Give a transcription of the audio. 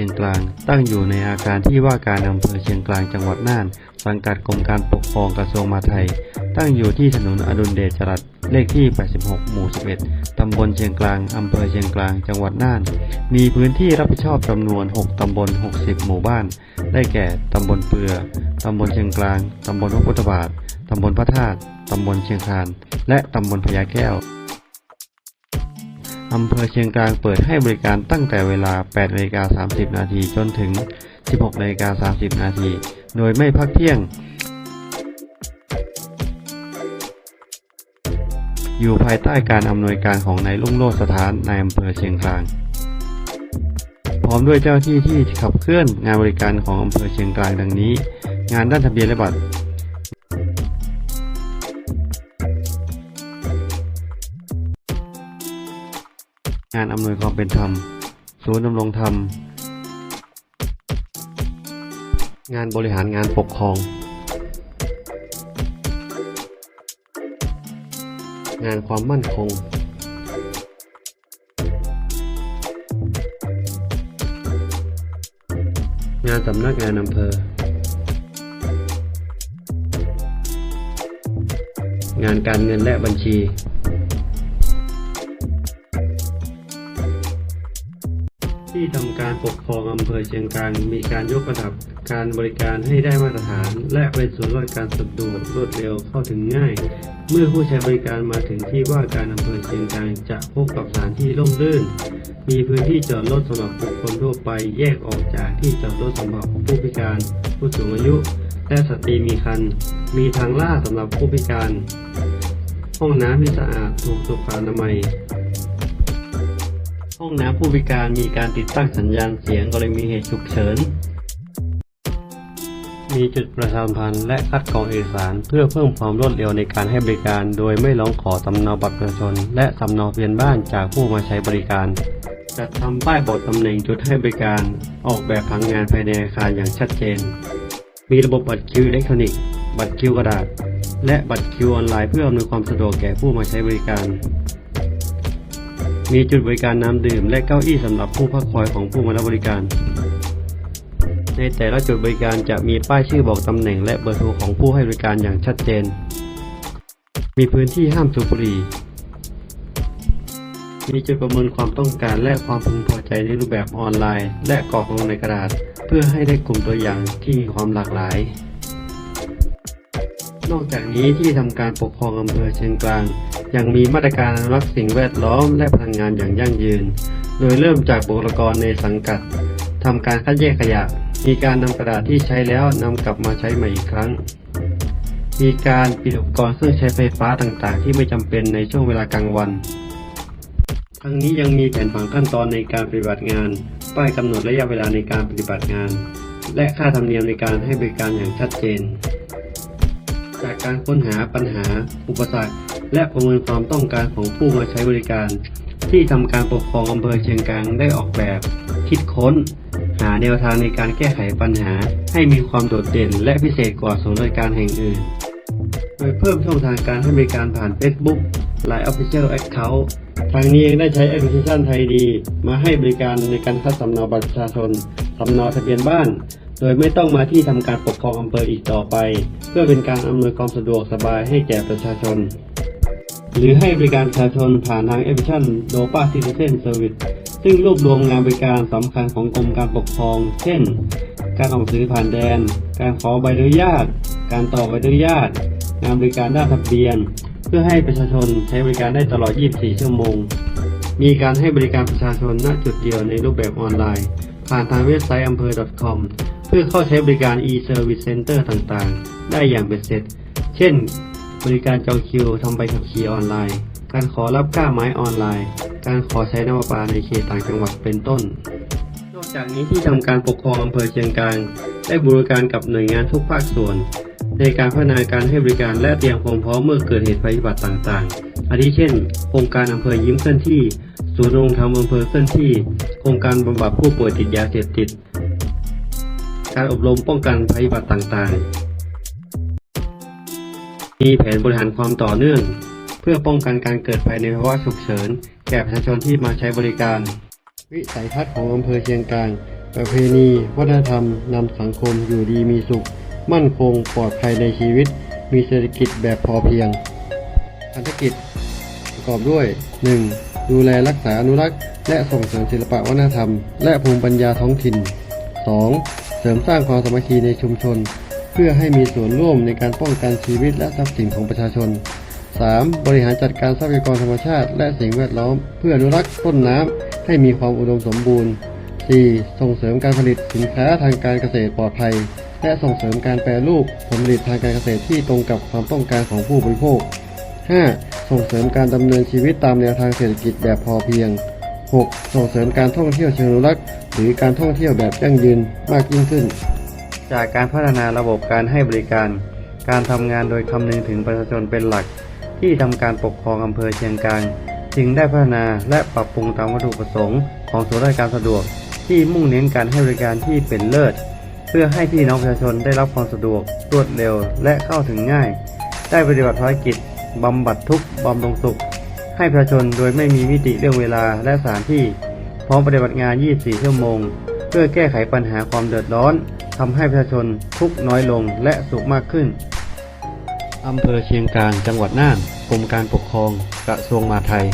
ชียงกลาง ตั้งอยู่ในอาคารที่ว่าการอำเภอเชียงกลางจังหวัดน่าน สังกัดกรมการปกครองกระทรวงมหาดไทย ตั้งอยู่ที่ถนนอดุลเดชจรัสเลขที่ 86 หมู่ 11 ตำบลเชียงกลาง อำเภอเชียงกลาง จังหวัดน่าน มีพื้นที่รับผิดชอบจำนวน 6 ตำบล 60 หมู่บ้าน ได้แก่ ตำบลเปือ ตำบลเชียงกลาง ตำบลพระพุทธบาท ตำบลพระธาตุ ตำบลเชียงคาน และตำบลพญาแก้ว อำเภอเชียงกลางเปิดให้บริการตั้งแต่เวลา 8นาฬิกา30 นาทีจนถึง 16นาฬิกา30 นาที โดยไม่พักเที่ยง อยู่ภายใต้การอำนวยการของนายลุ่งโลดสถานนายอำเภอเชียงกลาง พร้อมด้วยเจ้าหน้าที่ที่ขับเคลื่อนงานบริการของอำเภอเชียงกลางดังนี้ งานด้านทะเบียนและบัตรานอำนวยความเป็นธรรม ศูนย์ดำรงธรรม งานบริหารงานปกครอง งานความมั่นคง งานสำนักงานอำเภอ งานการเงินและบัญชี ที่ทำการปกครองอำเภอเชียงกลางมีการยกระดับการบริการให้ได้มาตรฐาน และเป็นส่วนลดการสะดวกรวดเร็วเข้าถึงง่าย เมื่อผู้ใช้บริการมาถึงที่ว่าการอำเภอเชียงกลางจะพบกับสถานที่ร่มรื่น มีพื้นที่จอดรถสำหรับบุคคลทั่วไปแยกออกจากที่จอดรถสำหรับผู้พิการ ผู้สูงอายุ และสตรีมีครรภ์มีทางลาดสำหรับผู้พิการ ห้องน้ำที่สะอาดถูกสุขอนามัย ห้องน้ำผู้พิการมีการติดตั้งสัญญาณเสียงกรณีเหตุฉุกเฉิน มีจุดประชาสัมพันธ์และคัดกรองเอกสาร เพื่อเพิ่มความรวดเร็วในการให้บริการ โดยไม่ร้องขอสำเนาบัตรประชาชน และสำเนาทะเบียนบ้านจากผู้มาใช้บริการ จัดทำป้ายบอกตำแหน่งจุดให้บริการ ออกแบบผังงานภายในอาคารอย่างชัดเจน มีระบบบัตรคิวอิเล็กทรอนิกส์ บัตรคิวกระดาษ และบัตรคิวออนไลน์เพื่ออำนวยความสะดวกแก่ผู้มาใช้บริการ มีจุดบริการน้ำดื่ม และเก้าอี้สำหรับผู้พักคอยของผู้มารับบริการ ในแต่ละจุดบริการจะมีป้ายชื่อบอกตำแหน่งและเบอร์โทรของผู้ให้บริการอย่างชัดเจน มีพื้นที่ห้ามสูบบุหรี่ มีจุดประเมินความต้องการและความพึงพอใจในรูปแบบออนไลน์ และกรอกลงในกระดาษ เพื่อให้ได้กลุ่มตัวอย่างที่มีความหลากหลาย นอกจากนี้ที่ทำการปกครองอำเภอเชียงกลาง ยังมีมาตรการอนุรักษ์สิ่งแวดล้อมและพลังงานอย่างยั่งยืน โดยเริ่มจากบุคลากรในสังกัดทำการคัดแยกขยะ มีการนำกระดาษที่ใช้แล้วนำกลับมาใช้ใหม่อีกครั้ง มีการปิดอุปกรณ์เครื่องใช้ไฟฟ้าต่างๆ ที่ไม่จำเป็นในช่วงเวลากลางวัน ทั้งนี้ยังมีแผนผังขั้นตอนในการปฏิบัติงาน ป้ายกำหนดระยะเวลาในการปฏิบัติงาน และค่าธรรมเนียมในการให้บริการอย่างชัดเจน การค้นหาปัญหา อุปสรรค และประเมินความต้องการของผู้มาใช้บริการ ที่ทำการปกครองอำเภอเชียงกลางได้ออกแบบ คิดค้น หาแนวทางในการแก้ไขปัญหา ให้มีความโดดเด่น และพิเศษกว่าศูนย์บริการแห่งอื่น โดยเพิ่มช่องทางการให้บริการผ่าน Facebook Line Official Account ทางนี้ยังได้ใช้แอปพลิเคชันไทยดี มาให้บริการในการคัดสำเนาบัตรประชาชนสำเนาทะเบียนบ้าน โดยไม่ต้องมาที่ทำการปกครองอำเภออีกต่อไป เพื่อเป็นการอำนวยความสะดวกสบายให้แก่ประชาชน หรือให้บริการประชาชนผ่านทางแอปพลิเคชัน Dopa Citizen Service ซึ่งรวบรวมงานบริการสำคัญของกรมการปกครอง เช่น การออกซื้อผ่านแดน การขอใบอนุญาต การต่อใบอนุญาต งานบริการด้านทะเบียน เพื่อให้ประชาชนใช้บริการได้ตลอด 24 ชั่วโมง มีการให้บริการประชาชนณจุดเดียวในรูปแบบออนไลน์ ผ่านทางเว็บไซต์อำเภอ .com เพื่อเข้าใช้บริการ e-service center ต่างๆ ได้อย่างเป็นเสร็จ เช่น บริการจองคิวทำใบขับขี่ออนไลน์ การขอรับก้าไม้ออนไลน์ การขอใช้น้ำประปาในเขตต่างจังหวัดเป็นต้น นอกจากนี้ที่ทำการปกครองอำเภอเชียงกลางได้บริการกับหน่วยงานทุกภาคส่วน ในการพัฒนาการให้บริการและเตรียมความพร้อมเมื่อเกิดเหตุภัยพิบัติต่างๆ อาทิเช่น โครงการอำเภอยิ้มเคลื่อนที่ ศูนย์โรงธรรมอำเภอเคลื่อนที่ โครงการบำบัดผู้ป่วยติดยาเสพติด การอบรมป้องกันภัยพิบัติต่างๆ มีแผนบริหารความต่อเนื่อง เพื่อป้องกันการเกิดภัยในภาวะฉุกเฉิน แก่ประชาชนที่มาใช้บริการ วิสัยทัศน์ของอำเภอเชียงกางประเพณีวัฒนธรรมนำสังคมอยู่ดีมีสุข มั่นคงปลอดภัยในชีวิต มีเศรษฐกิจแบบพอเพียงพันธกิจประกอบด้วย 1. ดูแลรักษาอนุรักษ์ และส่งเสริมศิลปวัฒนธรรม และภูมิปัญญาท้องถิ่น 2. เสริมสร้างความสามัคคีในชุมชน เพื่อให้มีส่วนร่วมในการป้องกันชีวิตและทรัพย์สินของประชาชน 3. บริหารจัดการทรัพยากรธรรมชาติ และสิ่งแวดล้อม เพื่ออนุรักษ์ต้นน้ำให้มีความอุดมสมบูรณ์ 4. ส่งเสริมการผลิตสินค้าทางการเกษตรปลอดภัย และส่งเสริมการแปรรูปผลผลิตทางการเกษตรที่ตรงกับความต้องการของผู้บริโภค 5. ส่งเสริมการดำเนินชีวิตตามแนวทางเศรษฐกิจแบบพอเพียง 6. ส่งเสริมการท่องเที่ยวเชิงอนุรักษ์หรือการท่องเที่ยวแบบยั่งยืนมากยิ่งขึ้น จากการพัฒนาระบบการให้บริการ การทำงานโดยคำนึงถึงประชาชนเป็นหลัก ที่ทำการปกครองอำเภอเชียงกลางจึงได้พัฒนาและปรับปรุงตามวัตถุประสงค์ของศูนย์ราชการสะดวก ที่มุ่งเน้นการให้บริการที่เป็นเลิศ เพื่อให้พี่น้องประชาชนได้รับความสะดวก รวดเร็วและเข้าถึงง่าย ได้ปฏิบัติภารกิจบำบัดทุกข์บำรุงสุข ให้ประชาชนโดยไม่มีมิติเรื่องเวลาและสถานที่ พร้อมปฏิบัติงาน 24 ชั่วโมง เพื่อแก้ไขปัญหาความเดือดร้อนทำให้ประชาชนทุกน้อยลงและสุขมากขึ้นอำเภอเชียงกลางจังหวัดน่านกรมการปกครองกระทรวงมหาดไทย